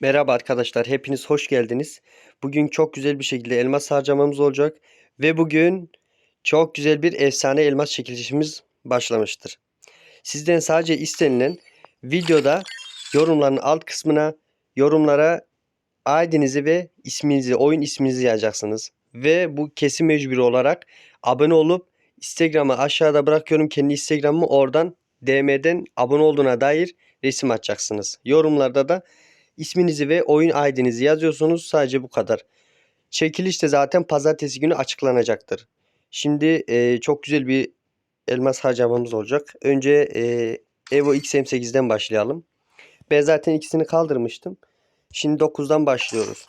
Merhaba arkadaşlar, hepiniz hoş geldiniz. Bugün çok güzel bir şekilde elmas harcamamız olacak ve bugün çok güzel bir efsane elmas çekilişimiz başlamıştır. Sizden sadece istenilen videoda yorumların alt kısmına yorumlara ID'nizi ve isminizi, oyun isminizi yazacaksınız. Ve bu kesin mecburi olarak abone olup Instagram'ı aşağıda bırakıyorum kendi Instagram'ımı oradan DM'den abone olduğuna dair resim atacaksınız. Yorumlarda da İsminizi ve oyun ID'nizi yazıyorsunuz. Sadece bu kadar. Çekiliş de zaten pazartesi günü açıklanacaktır. Şimdi e, çok güzel bir elmas harcamamız olacak. Önce e, Evo XM8'den başlayalım. Ben zaten ikisini kaldırmıştım. Şimdi 9'dan başlıyoruz.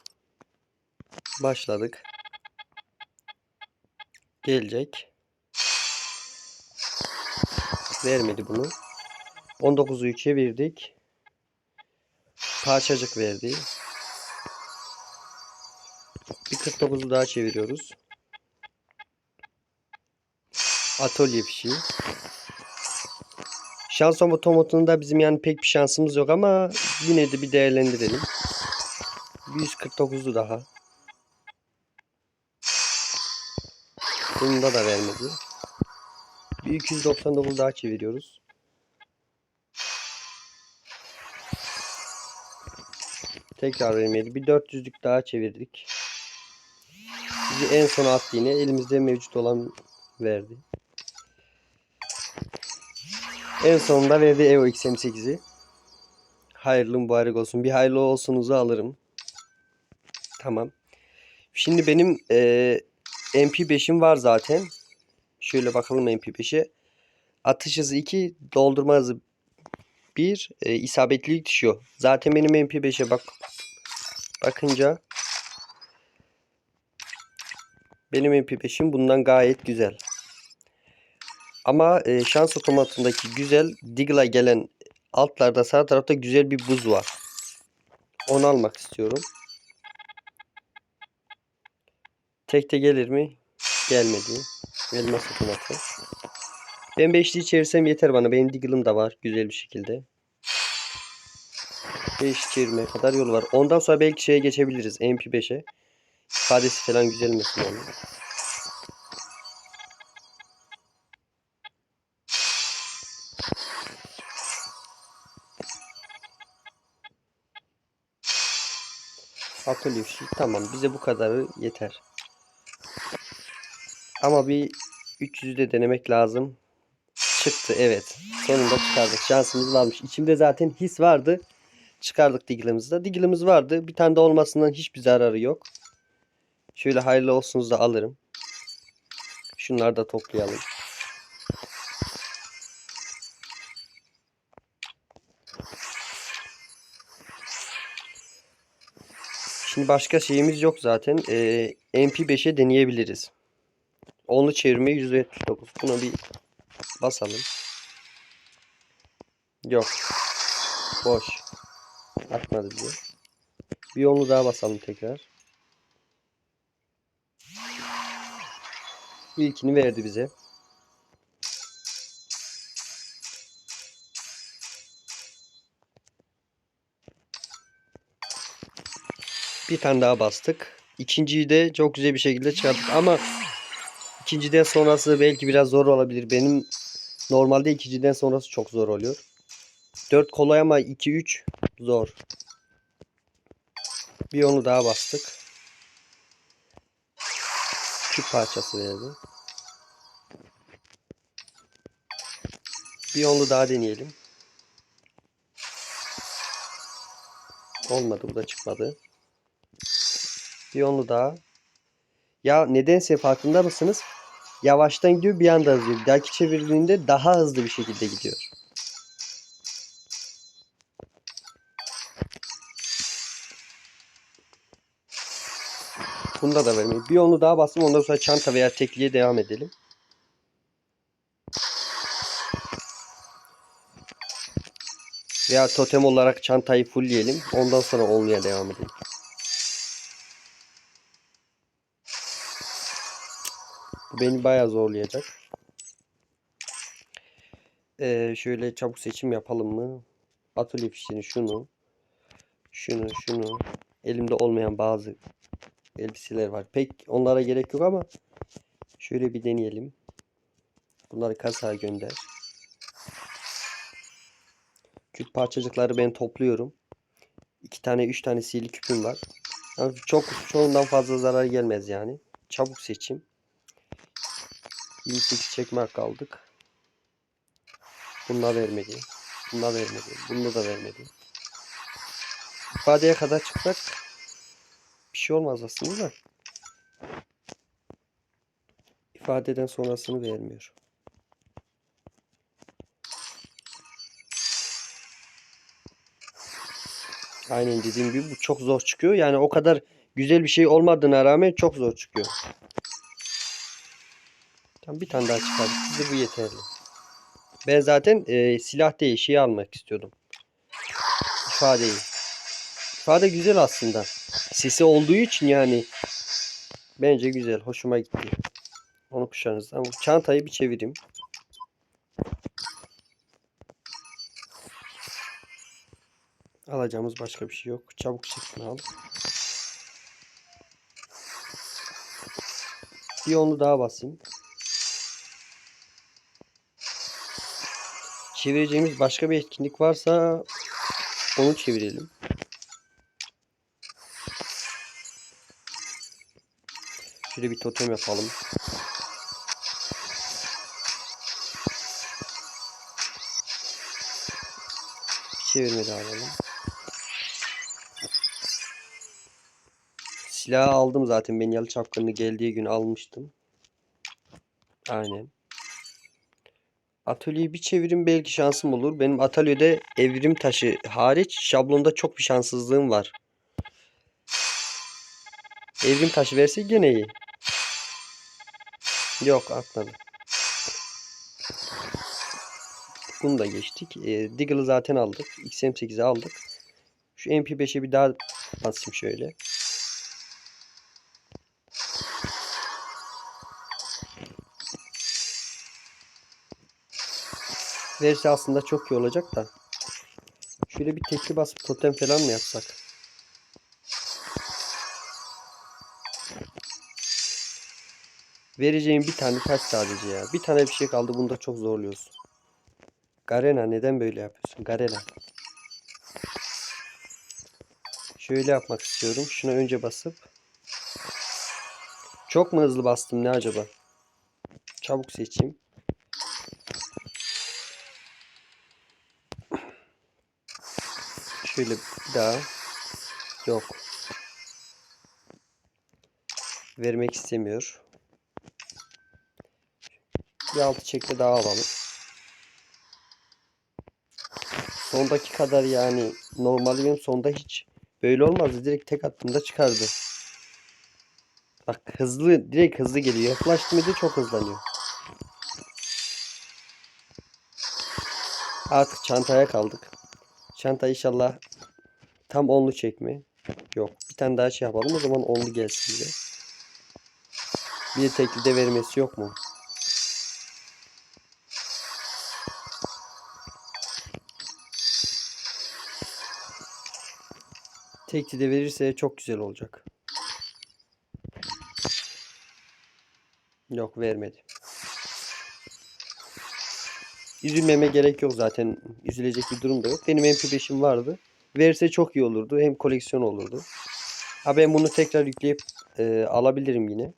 Başladık. Gelecek. Vermedi bunu. 19'u 3'e verdik parçacık verdi. Bir 49'u daha çeviriyoruz. Atölye fişi. Şans otomatında bizim yani pek bir şansımız yok ama yine de bir değerlendirelim. 149'u daha. Bunda da vermedi. Bir 299 daha çeviriyoruz. Tekrar vermedi. Bir 400'lük daha çevirdik. Bizi en sona attı yine. Elimizde mevcut olan verdi. En sonunda verdi Evo XM8'i. Hayırlı mübarek olsun. Bir hayırlı olsunuzu alırım. Tamam. Şimdi benim e, MP5'im var zaten. Şöyle bakalım MP5'e. Atış hızı 2, doldurma hızı 1, e, isabetlilik düşüyor. Zaten benim MP5'e bak bakınca benim MP5'im bundan gayet güzel. Ama e, şans otomatındaki güzel Diggle'a gelen altlarda sağ tarafta güzel bir buz var. Onu almak istiyorum. Tekte gelir mi? Gelmedi. Elmas otomatı. Ben beşliği çevirsem yeter bana. Benim Diggle'ım da var güzel bir şekilde. 5 çevirmeye kadar yolu var. Ondan sonra belki şeye geçebiliriz. MP5'e. İfadesi falan güzel mesela. onun. Atölye. Tamam bize bu kadarı yeter. Ama bir 300'ü de denemek lazım. Çıktı evet. Sonunda çıkardık. Şansımız varmış. İçimde zaten his vardı. Çıkardık Diggle'ımızı da. Diggle'ımız vardı. Bir tane de olmasından hiçbir zararı yok. Şöyle hayırlı olsunuz da alırım. Şunları da toplayalım. Şimdi başka şeyimiz yok zaten. Ee, MP5'e deneyebiliriz. Onlu çevirme %79. Buna bir basalım. Yok. Boş. Atmadı bize. Bir onlu daha basalım tekrar. İlkini verdi bize. Bir tane daha bastık. İkinciyi de çok güzel bir şekilde çıkarttık ama ikinciden sonrası belki biraz zor olabilir. Benim normalde ikinciden sonrası çok zor oluyor. 4 kolay ama 2-3 zor. Bir onu daha bastık. Küp parçası verdi. Bir onu daha deneyelim. Olmadı bu da çıkmadı. Bir onu daha. Ya nedense farkında mısınız? Yavaştan gidiyor bir anda hızlı. Bir dahaki çevirdiğinde daha hızlı bir şekilde gidiyor. Bunda da vermeyin. Bir onu daha bastım. Ondan sonra çanta veya tekliğe devam edelim. Veya totem olarak çantayı fullleyelim. Ondan sonra olmaya devam edelim. Bu beni bayağı zorlayacak. Ee, şöyle çabuk seçim yapalım mı? Atölye fişini şunu. Şunu şunu. Elimde olmayan bazı elbiseler var. Pek onlara gerek yok ama şöyle bir deneyelim. Bunları kasaya gönder. Küp parçacıkları ben topluyorum. İki tane, üç tane sihirli küpüm var. Ama çok çoğundan fazla zarar gelmez yani. Çabuk seçim. 28 çekme hakkı aldık. Bununla vermedi. Bununla vermedi. Bunu da vermedi. İfadeye kadar çıksak bir şey olmaz aslında da. İfadeden sonrasını vermiyor. Aynen dediğim gibi bu çok zor çıkıyor. Yani o kadar güzel bir şey olmadığına rağmen çok zor çıkıyor. Tamam bir tane daha çıkardık. Bize bu yeterli. Ben zaten e, silah değil şeyi almak istiyordum. İfadeyi. İfade güzel aslında. Sesi olduğu için yani bence güzel. Hoşuma gitti. Onu kuşarız. Ama çantayı bir çevireyim. Alacağımız başka bir şey yok. Çabuk çekme al. Bir onu daha basayım. Çevireceğimiz başka bir etkinlik varsa onu çevirelim. Şöyle bir totem yapalım. Bir çevirme daha alalım. Silahı aldım zaten. Ben yalı çapkını geldiği gün almıştım. Aynen. Atölyeyi bir çevirim belki şansım olur. Benim atölyede evrim taşı hariç şablonda çok bir şanssızlığım var. Evrim taşı verse gene iyi. Yok atmadı. Bunu da geçtik. E, Diggle'ı zaten aldık. XM8'i aldık. Şu MP5'e bir daha basayım şöyle. Verse aslında çok iyi olacak da. Şöyle bir tekli basıp totem falan mı yapsak? Vereceğim bir tane taş sadece ya. Bir tane bir şey kaldı. Bunda çok zorluyorsun. Garena neden böyle yapıyorsun? Garena. Şöyle yapmak istiyorum. Şuna önce basıp. Çok mu hızlı bastım ne acaba? Çabuk seçeyim. Şöyle bir daha. Yok. Vermek istemiyor. Bir altı çekme daha alalım. Sondaki kadar yani normalde benim sonda hiç böyle olmazdı. Direkt tek attığımda çıkardı. Bak hızlı direkt hızlı geliyor. Yaklaştı mıydı çok hızlanıyor. Artık çantaya kaldık. Çanta inşallah tam onlu çekme. Yok. Bir tane daha şey yapalım. O zaman onlu gelsin bize. Bir tekli de vermesi yok mu? Tekli de verirse çok güzel olacak. Yok vermedi. Üzülmeme gerek yok zaten. Üzülecek bir durum da yok. Benim MP5'im vardı. Verse çok iyi olurdu. Hem koleksiyon olurdu. Ha ben bunu tekrar yükleyip e, alabilirim yine.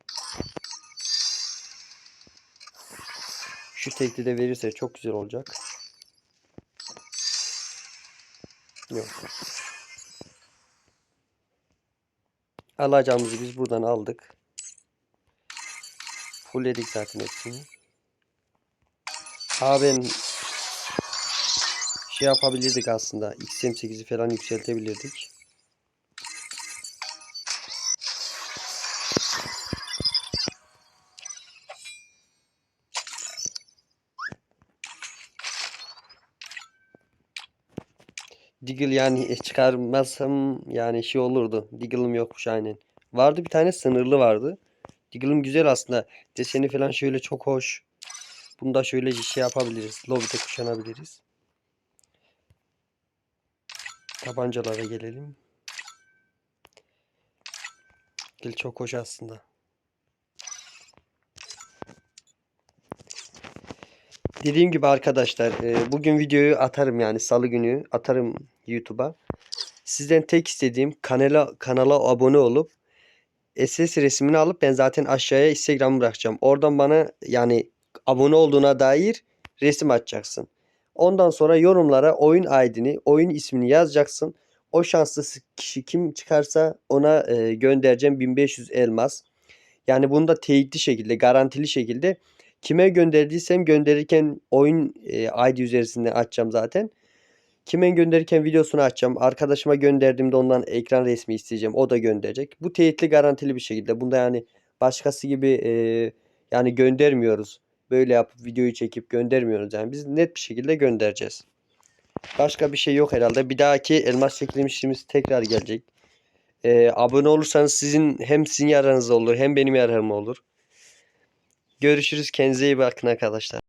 Şu tekli de verirse çok güzel olacak. Yok. Alacağımızı biz buradan aldık. Fullledik zaten hepsini. Ha ben şey yapabilirdik aslında. XM8'i falan yükseltebilirdik. Diggle yani çıkarmazsam yani şey olurdu. Diggle'ım yokmuş aynen. Vardı bir tane sınırlı vardı. Diggle'ım güzel aslında. Deseni falan şöyle çok hoş. Bunu da şöyle şey yapabiliriz. Lobby'de kuşanabiliriz. Tabancalara gelelim. Dil çok hoş aslında. Dediğim gibi arkadaşlar e, bugün videoyu atarım yani salı günü atarım YouTube'a. Sizden tek istediğim kanala kanala abone olup SS resmini alıp ben zaten aşağıya Instagram bırakacağım. Oradan bana yani abone olduğuna dair resim atacaksın. Ondan sonra yorumlara oyun ID'ni, oyun ismini yazacaksın. O şanslı kişi kim çıkarsa ona e, göndereceğim 1500 elmas. Yani bunu da teyitli şekilde, garantili şekilde kime gönderdiysem gönderirken oyun e, ID üzerinde açacağım zaten. Kime gönderirken videosunu açacağım. Arkadaşıma gönderdiğimde ondan ekran resmi isteyeceğim. O da gönderecek. Bu teyitli garantili bir şekilde. Bunda yani başkası gibi e, yani göndermiyoruz. Böyle yapıp videoyu çekip göndermiyoruz. Yani biz net bir şekilde göndereceğiz. Başka bir şey yok herhalde. Bir dahaki elmas çekilmişimiz tekrar gelecek. E, abone olursanız sizin hem sizin yararınız olur hem benim yararım olur. Görüşürüz. Kendinize iyi bakın arkadaşlar.